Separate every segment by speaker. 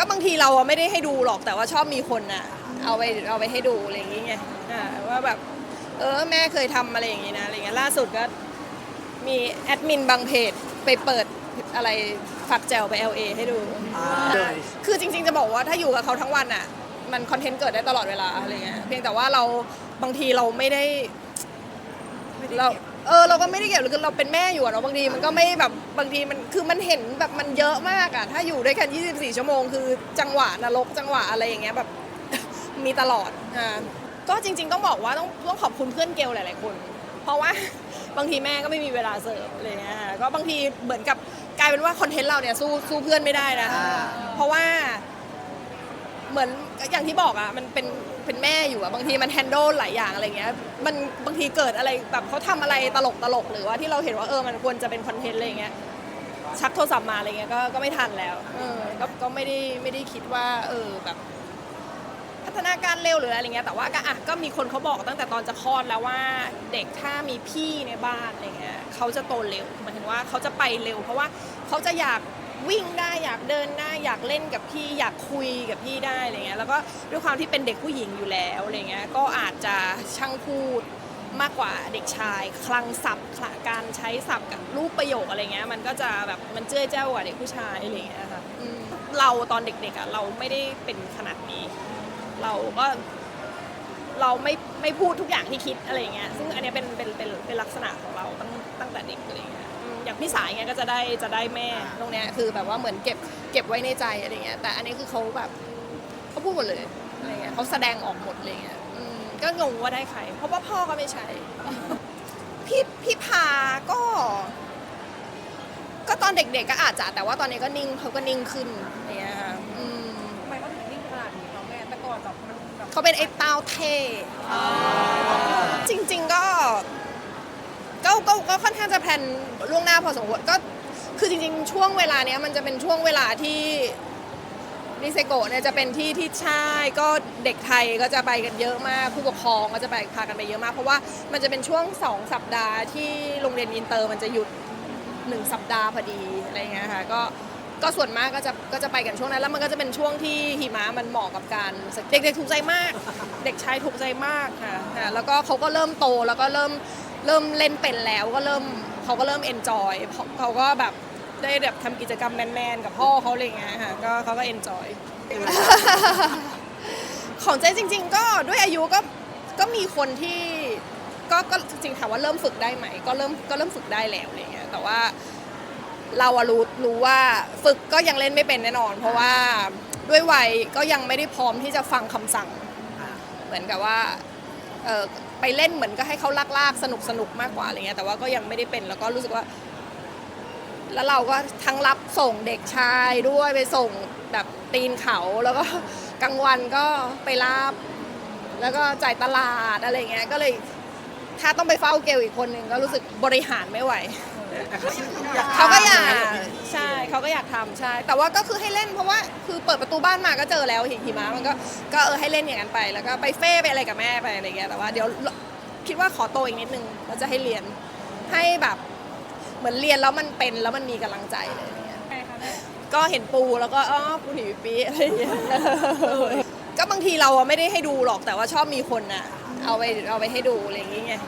Speaker 1: ก็บางทีเราอะไม่ได้ให้ดูหรอกแต่ว่าชอบมีคนอะเอาไปเอาไปให้ดูอะไรอย่างเงี้ยอ่าว่าแบบเออแม่เคยทำอะไรอย่างงี้นะอะไรเงี้ยล่าสุดก็มีแอดมินบางเพจไปเปิดอะไรฝักแจวไป LA ให้ดู คือจริงๆจะบอกว่าถ้าอยู่กับเขาทั้งวันอะ มันคอนเทนต์เกิดได้ตลอดเวลาอะไรเงี้ยเพียงแต่ว่าเราบางทีเราไม่ได้เรา เออเราก็ไม่ได้เก็บหรือคือเราเป็นแม่อยู่อะเนาะบางทีมันก็ไม่แบบบางทีมันคือมันเห็นแบบมันเยอะมากอะถ้าอยู่ด้วยกัน 24 ชั่วโมงคือจังหวะนรกจังหวะอะไรอย่างเงี้ยแบบ มีตลอดอ่าก็จริง ๆ ต้องบอกว่าต้องต้องขอบคุณเพื่อนเกลหลายๆคน เพราะว่าบางทีแม่ก็ไม่มีเวลาเสิร์ฟอะไรเงี้ยค่ะก็บางทีเหมือนกับกลายเป็นว่าคอนเทนต์เราเนี่ยสู้สู้เพื่อนไม่ได้นะ
Speaker 2: อ่า
Speaker 1: เพราะว่า เหมือนอย่างที่บอกอะมันเป็น เป็นแม่อยู่อะบางทีมันแฮนด์ลหลายอย่างอะไรเงี้ยมันบางทีเกิดอะไรแบบเขาทำอะไรตลกตลกหรือว่าที่เราเห็นว่าเออมันควรจะเป็นคอนเทนต์อะไรเงี้ยชักโทรศัพท์มาอะไรเงี้ยก็ก็ไม่ทันแล้วเออก็ก็ไม่ได้ไม่ได้คิดว่า เออแบบ พัฒนาการเร็วหรืออะไรเงี้ยแต่ว่าก็อะก็มีคนเขาบอกตั้งแต่ตอนจะคลอดแล้วว่าเด็กถ้ามีพี่ในบ้านอะไรเงี้ยเขาจะโตเร็วหมายถึงว่าเขาจะไปเร็ว เพราะว่าเขาจะอยาก วิ่งได้อยากเดินได้อยากเล่นกับพี่อยากคุยกับพี่ได้อะไรเงี้ยแล้วก็ด้วยความที่เป็นเด็กผู้หญิงอยู่แล้วอะไรเงี้ยก็อาจจะช่างพูดมากกว่าเด็กชาย คลังศัพท์การใช้ศัพท์กับรูปประโยคอะไรเงี้ยมันก็จะแบบมันเจ้ยเจ้ากว่าเด็กผู้ชายอะไรเงี้ยค่ะเราตอนเด็กๆอะเราไม่ได้เป็นขนาดนี้ เราก็เราไม่ไม่พูดทุกอย่างที่คิดอะไรเงี้ยซึ่งอันนี้เป็นเป็นเป็นเป็นลักษณะของเราตั้งตั้งแต่เด็กอะไรอย่างเงี้ย อืมอย่างพี่สายเงี้ยก็จะได้จะได้แม่ตรงเนี้ยคือแบบว่าเหมือนเก็บเก็บไว้ในใจอะไรเงี้ยแต่อันนี้คือเขาแบบเขาพูดหมดเลยอะไรเงี้ยเขาแสดงออกหมดเลยเงี้ยอืมก็งงว่าได้ใคร เพราะว่าพ่อก็ไม่ใช่พี่พี่พาก็ ก็ตอนเด็กๆก็อาจจะแต่ว่าตอนนี้ก็นิ่งเขาก็นิ่งขึ้นอะไรเงี้ยค่ะอืม
Speaker 3: ทำไมเขาถึงนิ่งขนาดนี้เนาะแม่แต่ก่อนแบบมันแบบ
Speaker 1: เขาเป็นไอ้เต้าเท่จริง ๆ ก็ ก็ก็ก็ค่อนข้างจะแพลนล่วงหน้าพอสมควรก็คือจริงๆ ช่วงเวลาเนี้ยมันจะเป็นช่วงเวลาที่นิเซโกะเนี่ยจะเป็นที่ที่ใช่ก็เด็กไทยก็จะไปกันเยอะมากผู้ปกครองก็จะไปพากันไปเยอะมาก เพราะว่ามันจะเป็นช่วงสองสัปดาห์ที่โรงเรียนอินเตอร์มันจะหยุดหนึ่งสัปดาห์พอดีอะไรเงี้ยค่ะก็ก็ส่วนมากก็จะก็จะไปกันช่วงนั้น แล้วมันก็จะเป็นช่วงที่หิมะมันเหมาะกับการเด็กๆถูกใจมาก เด็กชายถูกใจมากค่ะค่ะแล้วก็เขาก็เริ่มโตแล้วก็เริ่ม เริ่มเล่นเป็นแล้วก็เริ่มเขาก็เริ่มเอนจอยเขาก็แบบได้แบบทำกิจกรรมแมนๆกับพ่อเขาอะไรเงี้ยค่ะก็เขาก็เอนจอยของเจ๊จริง ๆ ก็ด้วยอายุก็ก็มีคนที่ก็ก็จริงๆถามว่าเริ่มฝึกได้ไหม ก็เริ่มก็เริ่มฝึกได้แล้วอะไรเงี้ยแต่ว่าเราอะรู้รู้ว่าฝึกก็ยังเล่นไม่เป็นแน่นอน เพราะว่าด้วยวัยก็ยังไม่ได้พร้อมที่จะฟังคำสั่ง เหมือนกับว่าเออ ไปเล่นเหมือนก็ให้เขาลากๆสนุกสนุกมากกว่าอะไรเงี้ยแต่ว่าก็ยังไม่ได้เป็นแล้วก็รู้สึกว่า แล้วเราก็ทั้งรับส่งเด็กชายด้วยไปส่งแบบตีนเขาแล้วก็กลางวันก็ไปลาบแล้วก็จ่ายตลาดอะไรเงี้ยก็เลยถ้าต้องไปเฝ้าเกลอีกคนหนึ่งก็รู้สึกบริหารไม่ไหว เขาก็อยากใช่เขาก็อยากทำใช่ แต่ว่าก็คือให้เล่นเพราะว่าคือเปิดประตูบ้านมาก็เจอแล้วหิมะมันก็ก็เออให้เล่นอย่างนั้นไป แล้วก็ไปเฟ่ไปอะไรกับแม่ไปอะไรเงี้ยแต่ว่าเดี๋ยวคิดว่าขอโตอีกนิดนึงเราจะให้เรียนให้แบบเหมือนเรียนแล้วมันเป็นแล้วมันมีกำลังใจเลยอะไรเงี้ยก็เห็นปูแล้วก็อ๋อปูหิวปีอะไรอย่างเงี้ยก็บางทีเราอะไม่ได้ให้ดูหรอกแต่ว่าชอบมีคนอะเอาไปเอาไปให้ดูอะไรอย่างเงี้ย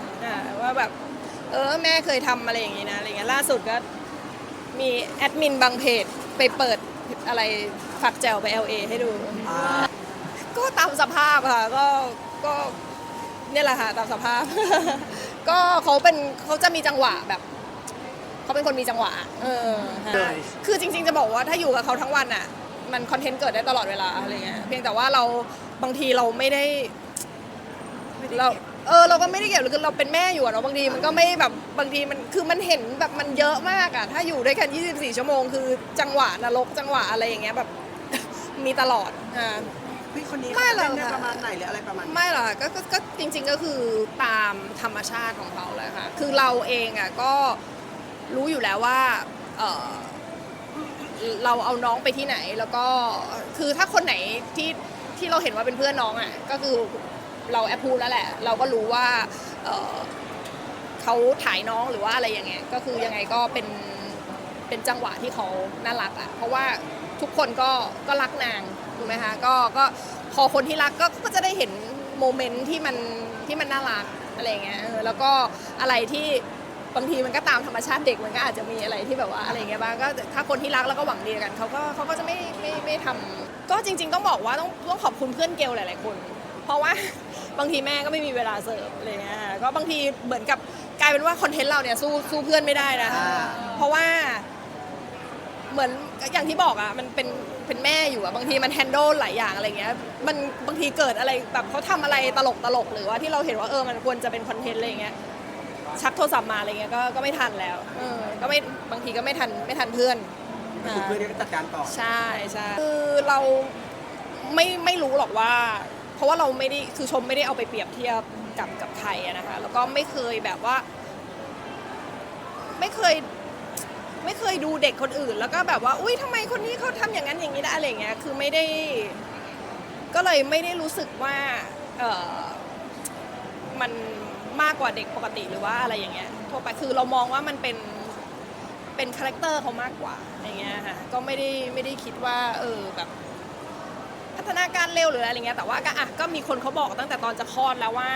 Speaker 1: ว่าแบบ เออแม่เคยทำอะไรอย่างงี้นะอะไรเงี้ยล่าสุดก็มีแอดมินบางเพจไปเปิดอะไรฝักแจวไป LA ให้ดูก็ตามสภาพค่ะก็ก็เนี่ยแหละค่ะตามสภาพ ก็เขาเป็นเขาจะมีจังหวะแบบเขาเป็นคนมีจังหวะ เออฮะคือจริง ๆ จะบอกว่าถ้าอยู่กับเขาทั้งวันอะ มันคอนเทนต์เกิดได้ตลอดเวลาอะไรเงี้ยเพียงแต่ว่าเราบางทีเราไม่ได้เรา เออเราก็ไม่ได้เกี่ยวคือเราเป็นแม่อยู่อะเนาะบางทีมันก็ไม่แบบบางทีมันคือมันเห็นแบบมันเยอะมากอะถ้าอยู่ด้วยกัน 24 ชั่วโมงคือจังหวะนรกจังหวะอะไรอย่างเงี้ยแบบ มีตลอดอ่า
Speaker 2: พี่คนนี้
Speaker 1: ไม่
Speaker 2: เขา
Speaker 1: หรอก
Speaker 2: เล่นได้
Speaker 1: ค่ะ
Speaker 2: ประมาณไหนหรืออะไรประมาณนี้
Speaker 1: ไม่หรอกค่ะก็ก็ก็จริงๆก็คือตามธรรมชาติของเขาเลยค่ะ คือเราเองอะก็รู้อยู่แล้วว่าเออเราเอาน้องไปที่ไหนแล้วก็คือถ้าคนไหนที่ที่เราเห็นว่าเป็นเพื่อนน้องอะก็คือ เราแอปพูดแล้วแหละ เราก็รู้ว่าเเขาถ่ายน้องหรือว่าอะไรอย่างเงี้ยก็คือยังไงก็เป็นเป็นจังหวะที่เขาน่ารักอะเพราะว่าทุกคนก็ก็รักนางถูกไหมคะก็ก็พอคนที่รักก็ก็จะได้เห็นโมเมนต์ที่มันที่มันน่ารักอะไรเงี้ยแล้วก็อะไรที่บางทีมันก็ตามธรรมชาติเด็กมันก็อาจจะมีอะไรที่แบบว่าอะไรเงี้ยบ้างก็ถ้าคนที่รักแล้วก็หวังดีกันเขาก็เขาก็จะไม่ไม่ไม่ทำก็จริง ๆ ต้องบอกว่าต้องต้องขอบคุณเพื่อนเกลหลาย ๆ คน เพราะว่า บางทีแม่ก็ไม่มีเวลาเสิร์ฟอะไรเงี้ยก็บางทีเหมือนกับกลายเป็นว่าคอนเทนต์เราเนี่ยสู้สู้เพื่อนไม่ได้นะ
Speaker 2: อ่า
Speaker 1: เพราะว่า เหมือนอย่างที่บอกอะมันเป็นเป็นแม่อยู่อะบางทีมันแฮนด์ลหลายอย่างอะไรเงี้ยมันบางทีเกิดอะไรแบบเขาทำอะไรตลกตลกๆหรือว่าที่เราเห็นว่าเออมันควรจะเป็นคอนเทนต์อะไรเงี้ยชักโทรศัพท์มาอะไรเงี้ยก็ก็ไม่ทันแล้วเออก็ไม่บางทีก็ไม่ทันไม่ทันเพื่อน
Speaker 2: ก็คือเพื่อนที่จัดการต่อ
Speaker 1: ใช่ใช่คือเราไม่ไม่รู้หรอกว่าเพ ราะว่าเราไม่ได้คือชมไม่ได้เอาไปเปรียบเทียบกับกับใครอะนะคะ แล้วก็ไม่เคยแบบว่า ไม่เคย ไม่เคยดูเด็กคนอื่น แล้วก็แบบว่า อุ้ยทำไมคนนี้เขาทำอย่างนั้นอย่างนี้ได้อะไรเงี้ยคือไม่ได้ ก็เลยไม่ได้รู้สึกว่าเออมันมากกว่าเด็กปกติหรือว่าอะไรอย่างเงี้ยทั่วไปคือเรามองว่ามันเป็นเป็นคาแรคเตอร์เขามากกว่าอย่างเงี้ยค่ะก็ไม่ได้ไม่ได้คิดว่า เออแบบ พัฒนาการเร็วหรืออะไรเงี้ยแต่ว่าก็อะก็มีคนเขาบอกตั้งแต่ตอนจะคลอดแล้วว่า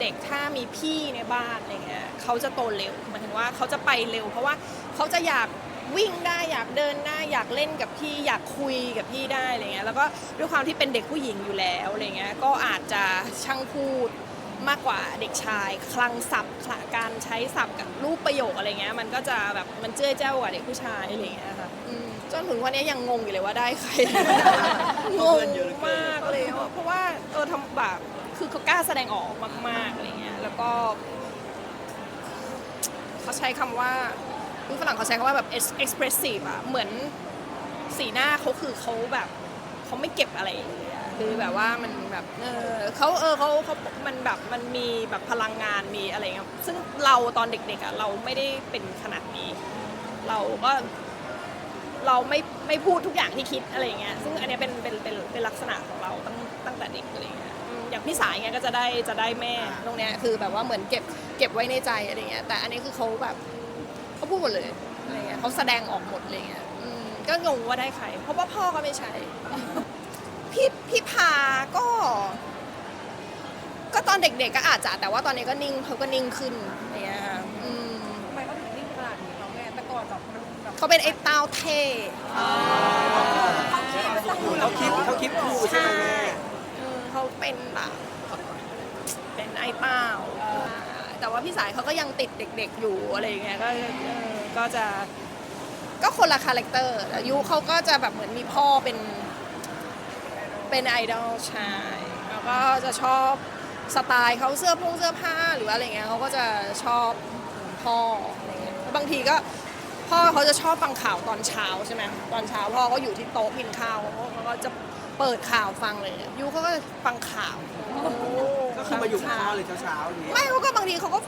Speaker 1: เด็กถ้ามีพี่ในบ้านอะไรเงี้ยเขาจะโตเร็วหมายถึงว่าเขาจะไปเร็ว เพราะว่าเขาจะอยากวิ่งได้อยากเดินได้อยากเล่นกับพี่อยากคุยกับพี่ได้อะไรเงี้ยแล้วก็ด้วยความที่เป็นเด็กผู้หญิงอยู่แล้วอะไรเงี้ยก็อาจจะช่างพูดมากกว่าเด็กชาย คลังศัพท์การใช้ศัพท์กับรูปประโยคอะไรเงี้ยมันก็จะแบบมันเจ้อเจ้ากว่าเด็กผู้ชายอะไรเงี้ยค่ะ จนถึงวันนี้ยังงงอยู่เลยว่าได้ใคร งงมากเลยเพราะว่าเออทำแบบคือเขากล้าแสดงออกมากๆอะไรเงี้ยแล้วก็เขาใช้คำว่าคือฝรั่งเขาใช้คำว่าแบบ expressive อะเหมือนสีหน้าเขาคือเขาแบบเขาไม่เก็บอะไรคือแบบว่ามันแบบเออเขาเออเขาเขามันแบบมันมีแบบพลังงานมีอะไรเงี้ยซึ่งเราตอนเด็กๆอะเราไม่ได้เป็นขนาดนี้ เราก็ เราไม่ไม่พูดทุกอย่างที่คิดอะไรเงี้ยซึ่งอันเนี้ยเป็นเป็นเป็นเป็นลักษณะของเราตั้งตั้งแต่เด็กอะไรเงี้ยอืมอย่างพี่สายเงี้ยก็จะได้จะได้แม่ตรงเนี้ยคือแบบว่าเหมือนเก็บเก็บไว้ในใจอะไรเงี้ยแต่อันนี้คือเขาแบบเขาพูดหมดเลยอะไรเงี้ยเขาแสดงออกหมดเลยเงี้ยอืมก็งงว่าได้ใคร เพราะว่าพ่อก็ไม่ใช่ พี่พี่พาก็ ก็ตอนเด็กๆก็อาจจะแต่ว่าตอนนี้ก็นิ่งเขาก็นิ่งขึ้น เขาเป็นไอ้เต้าเท่
Speaker 2: เขาคิดเขาคิดคู่ใช่ไหมแม่
Speaker 1: อืมเขาเป็นแบบเป็นไอ้เต้าแต่ว่าพี่สายเขาก็ยังติดเด็ก ๆ อยู่อะไรอย่างเงี้ยก็เออก็จะ ก็คนละคาแรคเตอร์อายุเขาก็จะแบบเหมือนมีพ่อเป็น เป็นไอดอลใช่แล้วก็จะชอบสไตล์เขาเสื้อพงเสื้อผ้าหรืออะไรเงี้ยเขาก็จะชอบพ่ออะไรเงี้ยแล้วบางทีก็ พ่อเขาจะชอบฟังข่าวตอนเช้าใช่ไหมตอนเช้าพ่อก็อยู่ที่โต๊ะกินข้าวเขาเขาก็จะเปิดข่าวฟังเลยยูเขาก็ฟังข่าว
Speaker 2: ก็คือมาอยู่กับพ่อเลยเช้าๆอย่างเงี้ย
Speaker 1: ไม่เขาก็บางทีเขาก็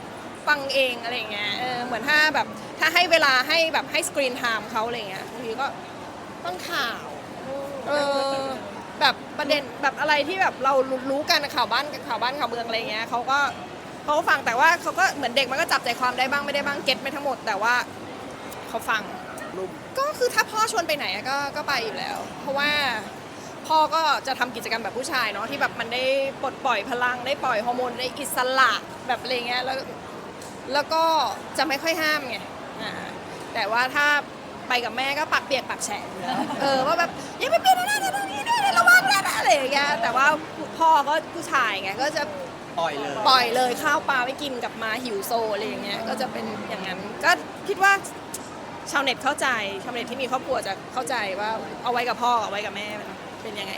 Speaker 1: ฟังเองอะไรเงี้ยเออเหมือนถ้าแบบถ้าให้เวลาให้แบบให้สกรีนไทม์เขาอะไรเงี้ยบางทีก็ฟังข่าวเออแบบประเด็นแบบอะไรที่แบบเรารู้กันข่าวบ้านข่าวบ้านข่าวเมืองอะไรเงี้ยเขาก็เขาก็ฟังแต่ว่าเขาก็เหมือนเด็กมันก็จับใจความได้บ้างไม่ได้บ้างเก็ตไม่ทั้งหมด แต่ว่า เขาฟัง
Speaker 2: นุ่ม
Speaker 1: ก็คือถ้าพ่อชวนไปไหนอะก็ก็ไปอยู่แล้ว เพราะว่าพ่อก็จะทำกิจกรรมแบบผู้ชายเนาะที่แบบมันได้ปลดปล่อยพลังได้ปล่อยฮอร์โมนได้อิสระแบบอะไรเงี้ยแล้วแล้วก็จะไม่ค่อยห้ามไงอ่าแต่ว่าถ้าไปกับแม่ก็ปักเปียกปักแฉะอยู่แล้วเออว่าแบบอย่าไปเปลี่ยนอะไรตรงนี้ด้วยนะระวังนะอะไรอย่างเงี้ยแต่ว่าพ่อก็ผู้ชายไงก็จะ
Speaker 2: ปล่อยเลย
Speaker 1: ปล่อยเลยข้าวปลาไม่กินกลับมาหิวโซอะไรอย่างเงี้ยก็จะเป็นอย่างนั้นก็คิดว่า ชาวเน็ตเข้าใจชาวเน็ตที่มีครอบครัวจะเข้าใจว่าเอาไว้กับพ่อเอาไว้กับแม่มันเป็นยังไง